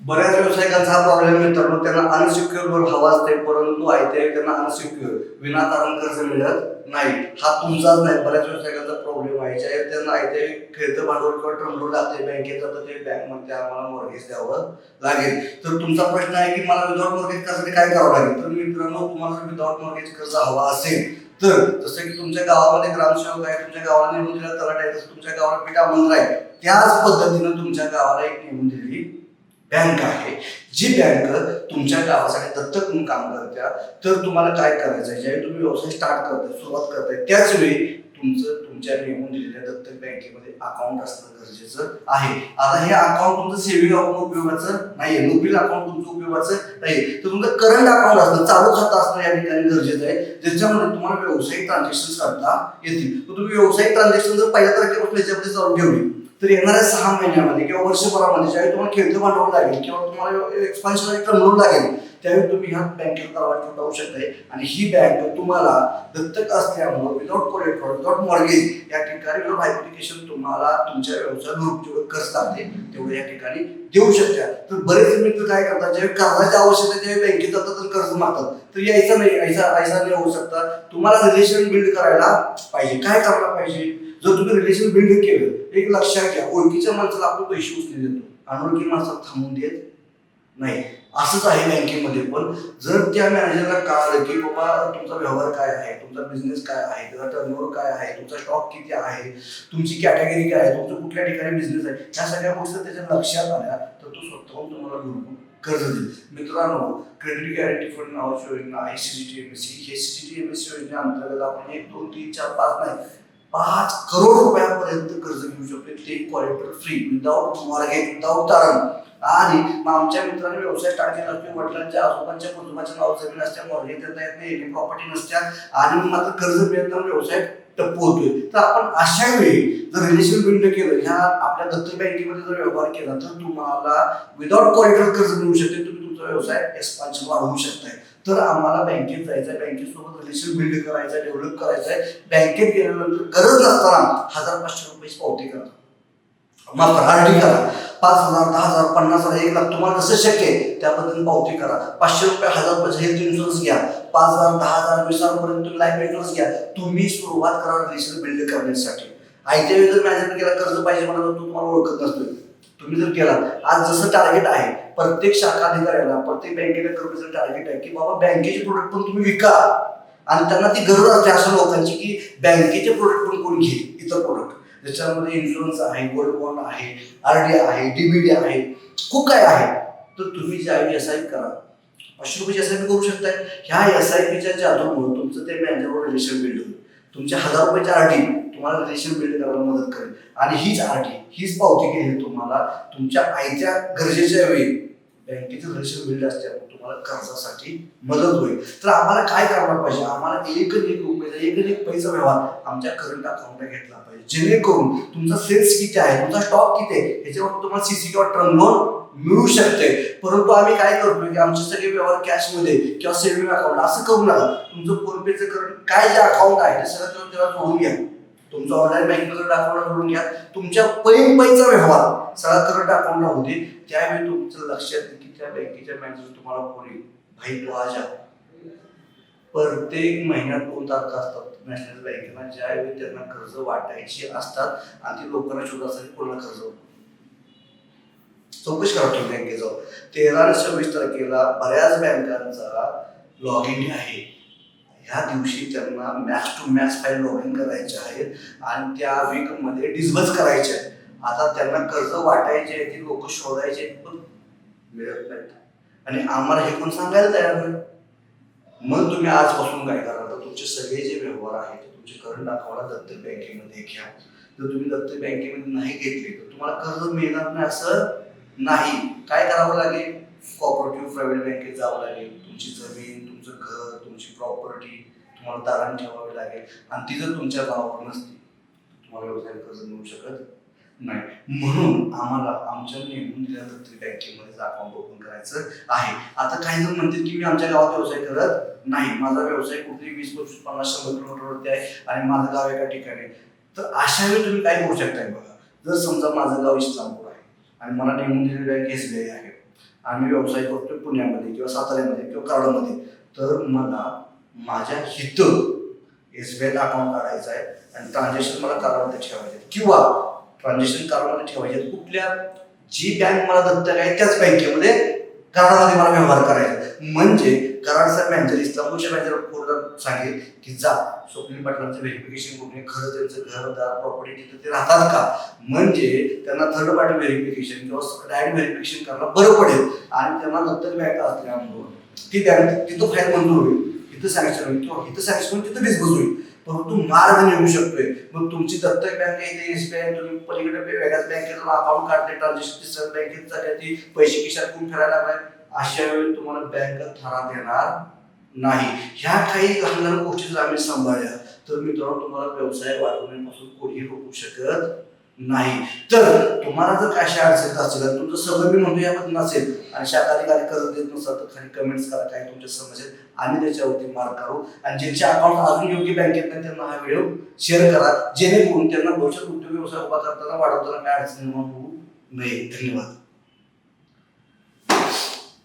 बऱ्याच व्यावसायिकांचा हा प्रॉब्लेम मित्रांनो. त्यांना अनसिक्युअर लोन हवा असते परंतु आयत्या त्यांना अनसिक्युअर विनाकारण कर्ज मिळत नाही. हा तुमचाच नाही. बऱ्याच व्यावसायिकांचा प्रॉब्लेम आहे. ज्या त्यांना आयत्या खेळतं भांडवल किंवा टर्म लागते बँकेचं तर ते बँक म्हणते आम्हाला मॉर्गेज द्यावं लागेल. तर तुमचा प्रश्न आहे की मला विदाउट मॉर्गेज कर्जासाठी काय करावं लागेल? तर मित्रांनो तुम्हाला विदाउट मॉर्गेज कर्ज हवा असेल तर जसं की तुमच्या गावामध्ये ग्रामसेवक आहे तुमच्या गावाला निवडून दिला तलाट आहे तसं तुमच्या गावाला पिठा मंत्र आहे त्याच पद्धतीनं तुमच्या गावाला एक निवडून दिली बँक आहे. जी बँक तुमच्या गावासाठी दत्तक म्हणून काम करत्या तर तुम्हाला काय करायचं आहे? ज्यावेळी तुम्ही व्यवसाय स्टार्ट करताय सुरुवात करताय त्याच वेळी तुमचं तुमच्या नेमून दिलेल्या दत्तक बँकेमध्ये अकाउंट असणं गरजेचं आहे. आता हे अकाउंट तुमचं सेव्हिंग अकाउंट उपयोगाचं नाहीये. नोबील अकाउंट तुमचं उपयोगाचं नाही तर तुमचं करंट अकाउंट असणं चालू खातं असणं या ठिकाणी गरजेचं आहे. ज्याच्यामध्ये तुम्हाला व्यावसायिक ट्रान्झॅक्शन करता येतील. तर तुम्ही व्यावसायिक ट्रान्झॅक्शन जर पहिल्या तारखेपासून याच्यामध्ये चालू ठेवली तर येणाऱ्या सहा महिन्यामध्ये किंवा वर्षभरामध्ये ज्यावेळी तुम्हाला खेळतं भांडवल लागेल किंवा तुम्हाला एक्सपान्शन टर्म लागेल त्यावेळी तुम्ही ह्या बँकेत दरवाजा ठेवू शकताय. आणि ही बँक तुम्हाला दत्तक असल्यामुळे विदाउट कोलेट्रॉल विदाउट मॉर्गेज या ठिकाणी विदाउट ऍप्लिकेशन तुम्हाला तुमच्या व्यवसायात जेवढं कर्ज आहे तेवढं या ठिकाणी देऊ शकता. तर बरेच मित्र काय करतात ज्यावेळी कर्जाची आवश्यकता आहे, त्यावेळी बँकेत जातात तर कर्ज मागतात. तर यायचं नाही ऐसा ऐसा नाही होऊ शकता. तुम्हाला रिलेशन बिल्ड करायला पाहिजे. काय करायला पाहिजे? जर तुम्ही रिलेशन बिल्ड केलं एक लक्षात घ्या. ओळखीच्या माणसाला आपण पैसे उचलून देतो. अनोळखी माणसाला थांबून देत नाही. असंच आहे बँकेमध्ये. पण जर त्या मॅनेजरला कळालं की बाबा तुमचा व्यवहार काय आहे तुमचा बिझनेस काय आहे त्याचा टर्नओव्हर काय आहे तुमचा स्टॉक किती आहे तुमची कॅटेगरी काय आहे तुमचं कुठल्या ठिकाणी बिझनेस आहे ह्या सगळ्या गोष्टी त्याच्या लक्षात आल्या तर तो स्वतःहून तुम्हाला भरपूर कर्ज देईल. मित्रांनो क्रेडिट गॅरंटी फंड नावाची योजना आहे C T M S C हे C T M S C योजनेअंतर्गत आपण एक दोन तीन चार पाच नाही पाच करोड रुपयापर्यंत कर्ज घेऊ शकतो. ते collateral free without mortgage without तारण. आणि मग आमच्या मित्रांनी व्यवसाय स्टार्ट केला असतो. वडिलांच्या आजोबांच्या कुटुंबाच्या नाव जमीन असत्या मॉर्गेज देता येत नाही प्रॉपर्टी नसत्या. आणि मग मात्र कर्ज मिळत नाही व्यवसाय टप्प होतोय तर आपण अशा वेळी जर रिलेशन बिल्ड केलं ह्या आपल्या दत्त बँकेमध्ये जर व्यवहार केला तर तुम्हाला विदाउट क्वालिटर कर्ज मिळू शकते. तुम्ही तुमचा व्यवसाय एक्सपान्शन वाढवू शकताय. तर आम्हाला बँकेत जायचं आहे बँकेसोबत रिलेशन बिल्ड करायचं आहे डेव्हलप करायचं आहे बँकेत गेल्यानंतर गरज नसताना हजार पाचशे रुपयाची पावती करा. मग करा करा. पाच हजार दहा हजार पन्नास हजार एक लाख तुम्हाला जसं शक्य आहे त्या पद्धतीने पावती करा. पाचशे रुपये हजार रुपयाचा हेल्थ इन्शुरन्स घ्या. पाच हजार दहा हजार वीस हजारपर्यंत तुम्ही लाईफ इन्शुरन्स घ्या. तुम्ही सुरुवात करा रिलेशन बिल्ड करण्यासाठी. आयत्या वेळी जर मॅनेजर केला कर्ज पाहिजे म्हणा तो तुम्हाला ओळखत नसतोय. तुम्ही जर केला आज जसं टार्गेट आहे प्रत्येक शाखा अधिकाऱ्याला प्रत्येक बँकेला कर्मचारी टार्गेट आहे की बाबा बँकेचे प्रोडक्ट पण तुम्ही विका. आणि त्यांना ती गरज असते अशा लोकांची की बँकेचे प्रोडक्ट पण कोणी घेईल? इतर प्रोडक्ट त्याच्यामध्ये इन्शुरन्स आहे गोल्ड बॉन्ड आहे आर डी आहे डीबीडी आहे खूप काय आहे. तर तुम्ही ज्यावेळी एस आय पी करा. पाचशे रुपयाची एस आय पी करू शकताय. ह्या एस आय पीच्या जादूमुळे तुमचं ते मॅनेजरवर रिलेशन बिल्ड होईल. तुमच्या हजार रुपयाची आर डी तुम्हाला रिलेशन बिल्ड करायला मदत करेल. आणि हीच आर डी हीच पावती घेईल तुम्हाला तुमच्या आईच्या गरजेच्या वेळी. बँकेचं रिलेशन बिल्ड असल्यामुळे तुम्हाला कर्जासाठी मदत होईल. तर आम्हाला काय करायला पाहिजे? आम्हाला एक एक रुपये एक एक पैसा व्यवहार आमच्या करंट अकाउंटला घेतला पाहिजे. जेणेकरून तुमचा सेल्स किती आहे तुमचा स्टॉक किती आहे ह्याच्यावर तुम्हाला सीसी किंवा टर्म लोन मिळू शकते. परंतु आम्ही काय करतो की आमचे सगळे व्यवहार कॅशमध्ये किंवा सेव्हिंग अकाउंट असं करू नका. तुमचं फोनपेचं करंट काय जे अकाउंट आहे ते सगळं तुम्ही त्याला जोडून घ्या. तुमचं ऑनलाईन बँकेचं करंट अकाउंटला जोडून घ्या. तुमच्या पैन पैचा व्यवहार सगळा करंट अकाउंटला होते त्यावेळी तुमचं लक्षात येईल की त्या बँकेच्या मॅनेजर तुम्हाला फोन येईल भाई तू आज प्रत्येक महिन्यात दोन तारखा असतात. नॅशनल बँकेला ज्यावेळी त्यांना कर्ज वाटायची असतात आणि ती लोकांना शोधासाठी कोणाला कर्ज चौकशी करा तुम्ही बँकेचं. तेरा सव्वीस तारखेला बऱ्याच बँकांचा लॉग इन आहे. ह्या दिवशी त्यांना match to match file log in करायचे आहेत आणि त्या वीकमध्ये डिस्बर्स करायचे आहे. आता त्यांना कर्ज वाटायचे आहे ती लोक शोधायचे आहेत, पण मिळत नाहीत आणि आम्हाला हे पण सांगायला तयार नाही. मग तुम्ही आजपासून काय करा? तर तुमचे सगळे जे व्यवहार आहेत तुमचे करंट अकाउंटला दत्त बँकेमध्ये घ्या. जर तुम्ही दत्त बँकेमध्ये नाही घेतले तर तुम्हाला कर्ज मिळणार नाही असं नाही. काय करावं लागेल? कॉपरेटिव्ह प्रायव्हेट बँकेत जावं लागेल. तुमची जमीन तुमचं घर तुमची प्रॉपर्टी तुम्हाला तारण ठेवावी लागेल. आणि ती जर तुमच्या नावावर नसती तुम्हाला व्यवसाय कर्ज मिळू शकत नाही. म्हणून आम्हाला आमच्या नेमून दिल्या दत्त बँकेमध्ये अकाउंट ओपन करायचं आहे. आता काही जण म्हणतील की मी आमच्या गावात व्यवसाय करत नाही. माझा व्यवसाय कुठेतरी वीस पंचवीस पन्नास शंभर किलोमीटरवरती आहे आणि माझं गाव एका ठिकाणी तर अशा वेळी तुम्ही काय करू शकताय बघा. जर समजा माझं गाव इस्लामपूर आहे आणि मला नेमून दिलेली बँक एस बी आय आहे आम्ही व्यवसाय करतोय पुण्यामध्ये किंवा साताऱ्यामध्ये किंवा कराडमध्ये तर मला माझ्या हिथं एस बी आयला अकाउंट काढायचं आहे आणि ट्रान्झॅक्शन मला कराडमध्ये ठेवायचे किंवा ट्रान्झॅक्शन कराडमध्ये ठेवायचे आहेत. कुठल्या जी बँक मला दत्तक आहे त्याच बँकेमध्ये करारामध्ये मला व्यवहार करायचा म्हणजे कराडचा मॅनेजर इस्लामपूरच्या मॅनेजर पूर्ण सांगेल की जा स्वप्नील पाटलांचं व्हेरिफिकेशन करून खरं त्यांचं घरदार प्रॉपर्टी तिथं ते राहतात का? म्हणजे त्यांना थर्ड पार्टी व्हेरिफिकेशन किंवा डायरेक्ट व्हेरिफिकेशन करायला बरं पडेल. आणि त्यांना दत्तक बँक असल्यामुळं ती बँक तिथं फाईल मंजूर होईल. तिथं सॅक्शन होईल किंवा इथं सॅक्शन होईल तिथं डिस्बस होईल परंतु मार्ग निघू शकतोय. मग तुमची दत्तक बँक आहे एस बी आय तुम्ही पलीकडे वेगळ्याच बँकेत अकाउंट काढते ट्रान्झॅक्शन तिसऱ्या बँकेत झाले ती पैसे खिशात कोण फिरायला लागलाय? अशा वेळी तुम्हाला बँक थरा देणार नाही. ह्या काही लहान गोष्टी जर आम्ही सांभाळल्या तर मित्रांनो तुम्हाला व्यवसाय वाढवण्यापासून कोणीही रोखू शकत नाही. तर तुम्हाला जर काय अशा अडचणीत असेल तुमचं सगळं मी याबद्दल नसेल आणि शाखा अधिकारी कर्ज देत नसाल तर खाली कमेंट्स करा काय तुमच्या समस्या आहेत. आम्ही त्याच्यावरती मार्क करू. आणि ज्यांचे अकाउंट अजून योग्य बँकेत नाही त्यांना हा व्हिडिओ शेअर करा. जेणेकरून त्यांना भविष्यात उद्योग व्यवसाय उभा करताना वाढवताना काय अडचण निर्माण होऊ नये. धन्यवाद.